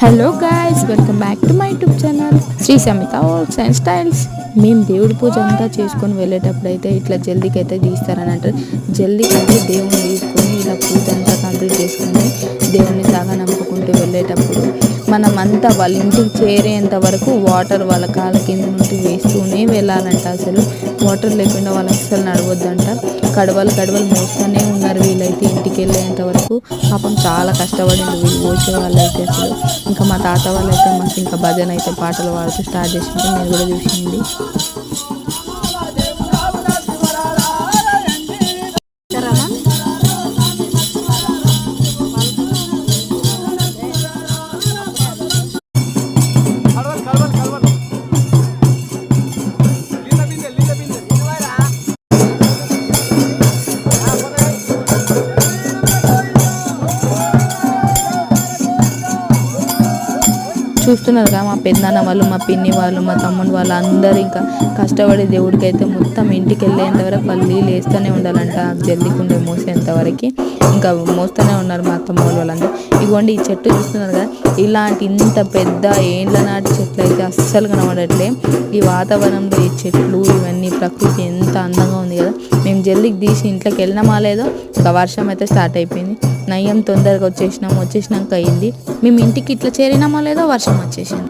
Hello guys welcome back to my YouTube channel Sri Samitha ఆల్స్ and styles మేము దేవుడి పూజ అంతా చేసుకొని వెళ్ళేటప్పుడు అయితే ఇట్లా జల్దీకి అయితే తీస్తారని అంటారు. జల్దీకి అయితే దేవుని తీసుకొని ఇలా పూజ అంతా కంప్లీట్ చేసుకొని దేవుని సాగా నమ్ముకుంటూ వెళ్ళేటప్పుడు మనం అంతా వాళ్ళ ఇంటికి చేరేంత వరకు వాటర్ వాళ్ళ కాళ్ళ కింద నుండి వేస్తూనే వెళ్ళాలంట అసలు. వాటర్ లేకుండా వాళ్ళు అసలు నడవద్దంట. కడవలు కడవలు మోస్తూనే ఉన్నారు వీళ్ళైతే ఇంటికి వెళ్ళేంత వరకు. పాపం చాలా కష్టపడింది వీళ్ళు పోసే వాళ్ళు అయితే అసలు. ఇంకా మా తాత వాళ్ళు అయితే మాకు ఇంకా భజన అయితే పాటలు పాడుతూ స్టార్ట్ చేసింది నేను కూడా చూసింది చూస్తున్నారు కదా మా పెద్దనాన్న వాళ్ళు మా పిన్ని వాళ్ళు మా తమ్ముడు వాళ్ళు అందరూ ఇంకా కష్టపడి దేవుడికి అయితే మొత్తం ఇంటికి వెళ్ళేంత వరకు వాళ్ళు నీళ్ళు వేస్తూనే ఉండాలంట. జల్లి కుండ మోసేంతవరకు ఇంకా మోస్తూనే ఉన్నారు మా అత్తమ్మ వాళ్ళందరూ ఇదిగోండి ఈ చెట్టు చూస్తున్నారు కదా ఇలాంటి ఇంత పెద్ద ఏండ్ల నాటి చెట్లు అయితే అస్సలు కనబడట్లే. ఈ వాతావరణంలో ఈ చెట్లు ఇవన్నీ ప్రకృతి ఎంత అందంగా ఉంది కదా. మేము జల్లికి తీసి ఇంట్లోకి వెళ్ళినామా లేదో ఇంకా వర్షం అయితే స్టార్ట్ అయిపోయింది. నయ్యం తొందరగా వచ్చేసినాం వచ్చేసినాక అయింది. మేము ఇంటికి ఇట్లా చేరినామా లేదో వర్షం 么这些？